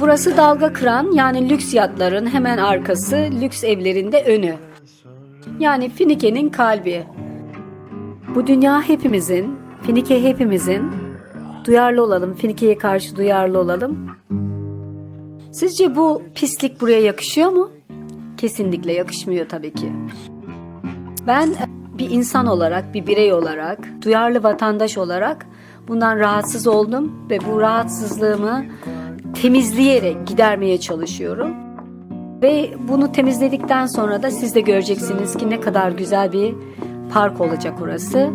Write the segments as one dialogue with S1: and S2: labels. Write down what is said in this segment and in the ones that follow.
S1: Burası dalga kıran yani lüks yatların hemen arkası, lüks evlerinde önü. Yani Finike'nin kalbi. Bu dünya hepimizin, Finike hepimizin. Duyarlı olalım, Finike'ye karşı duyarlı olalım. Sizce bu pislik buraya yakışıyor mu? Kesinlikle yakışmıyor tabii ki. Ben bir insan olarak, bir birey olarak, duyarlı vatandaş olarak bundan rahatsız oldum ve bu rahatsızlığımı temizleyerek gidermeye çalışıyorum. Ve bunu temizledikten sonra da siz de göreceksiniz ki ne kadar güzel bir park olacak orası.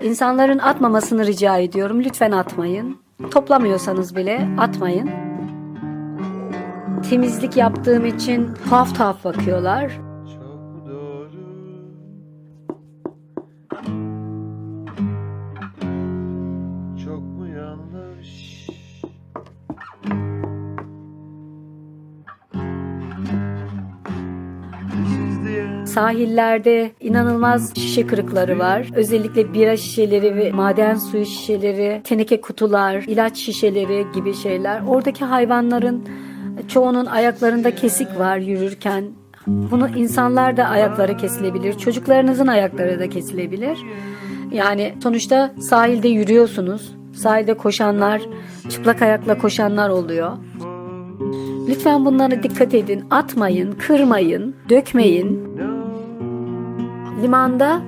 S1: İnsanların atmamasını rica ediyorum. Lütfen atmayın. Toplamıyorsanız bile atmayın. Temizlik yaptığım için tuhaf tuhaf bakıyorlar.
S2: Yanlış
S1: Sahillerde inanılmaz şişe kırıkları var. Özellikle bira şişeleri ve maden suyu şişeleri, teneke kutular, ilaç şişeleri gibi şeyler. Oradaki hayvanların çoğunun ayaklarında kesik var yürürken. Bunu insanlar da ayakları kesilebilir. Çocuklarınızın ayakları da kesilebilir. Yani sonuçta sahilde yürüyorsunuz. Sahilde koşanlar, çıplak ayakla koşanlar oluyor. Lütfen bunlara dikkat edin. Atmayın, kırmayın, dökmeyin. Limanda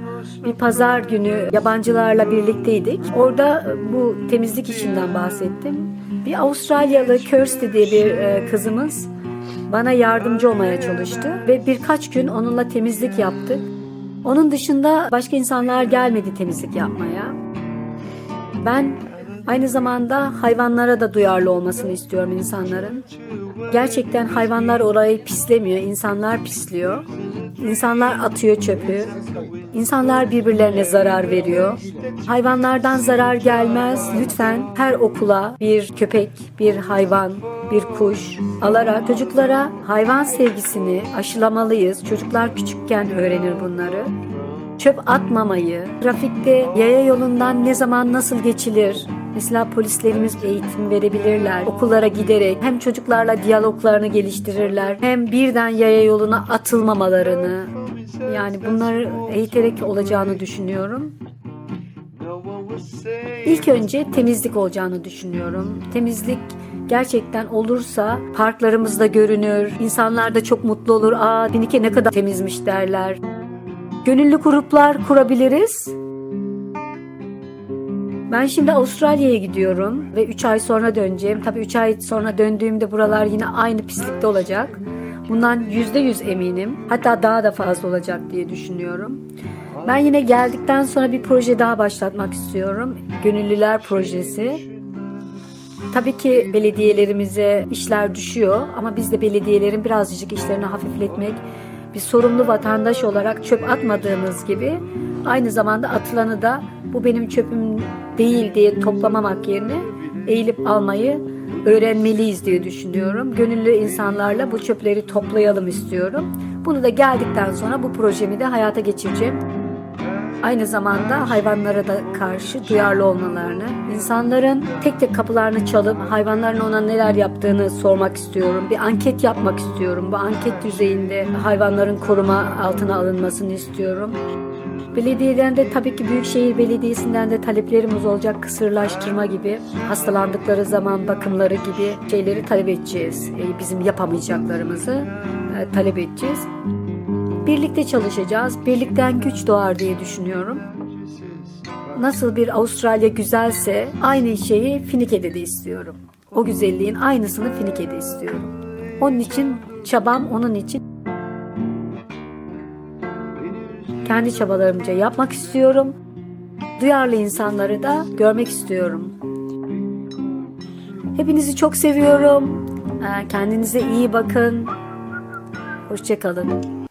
S1: bir pazar günü yabancılarla birlikteydik. Orada bu temizlik işinden bahsettim. Bir Avustralyalı Kirsty diye bir e, kızımız bana yardımcı olmaya çalıştı ve birkaç gün onunla temizlik yaptık. Onun dışında başka insanlar gelmedi temizlik yapmaya. Ben aynı zamanda hayvanlara da duyarlı olmasını istiyorum insanların. Gerçekten hayvanlar orayı pislemiyor, insanlar pisliyor. İnsanlar atıyor çöpü. İnsanlar birbirlerine zarar veriyor. Hayvanlardan zarar gelmez. Lütfen her okula bir köpek, bir hayvan, bir kuş alarak çocuklara hayvan sevgisini aşılamalıyız. Çocuklar küçükken öğrenir bunları. Çöp atmamayı, trafikte yaya yolundan ne zaman nasıl geçilir? Mesela polislerimiz eğitim verebilirler. Okullara giderek hem çocuklarla diyaloglarını geliştirirler hem birden yaya yoluna atılmamalarını yani bunları eğiterek olacağını düşünüyorum. İlk önce temizlik olacağını düşünüyorum. Temizlik gerçekten olursa parklarımızda görünür. İnsanlar da çok mutlu olur. Aa Finike ne kadar temizmiş derler. Gönüllü gruplar kurabiliriz. Ben şimdi Avustralya'ya gidiyorum ve 3 ay sonra döneceğim. Tabii 3 ay sonra döndüğümde buralar yine aynı pislikte olacak. Bundan %100 eminim. Hatta daha da fazla olacak diye düşünüyorum. Ben yine geldikten sonra bir proje daha başlatmak istiyorum. Gönüllüler projesi. Tabii ki belediyelerimize işler düşüyor ama biz de belediyelerin birazcık işlerini hafifletmek, bir sorumlu vatandaş olarak çöp atmadığımız gibi aynı zamanda atılanı da bu benim çöpüm değil diye toplamamak yerine eğilip almayı öğrenmeliyiz diye düşünüyorum. Gönüllü insanlarla bu çöpleri toplayalım istiyorum. Bunu da geldikten sonra bu projemi de hayata geçireceğim. Aynı zamanda hayvanlara da karşı duyarlı olmalarını, insanların tek tek kapılarını çalıp hayvanların ona neler yaptığını sormak istiyorum. Bir anket yapmak istiyorum. Bu anket düzeyinde hayvanların koruma altına alınmasını istiyorum. Belediyeden de tabii ki Büyükşehir Belediyesi'nden de taleplerimiz olacak. Kısırlaştırma gibi, hastalandıkları zaman bakımları gibi şeyleri talep edeceğiz. E, Bizim yapamayacaklarımızı e, talep edeceğiz. Birlikte çalışacağız. Birlikten güç doğar diye düşünüyorum. Nasıl bir Avustralya güzelse aynı şeyi Finike'de de istiyorum. O güzelliğin aynısını Finike'de istiyorum. Onun için çabam onun için kendi çabalarımca yapmak istiyorum. Duyarlı insanları da görmek istiyorum. Hepinizi çok seviyorum. Ee, Kendinize iyi bakın. Hoşçakalın.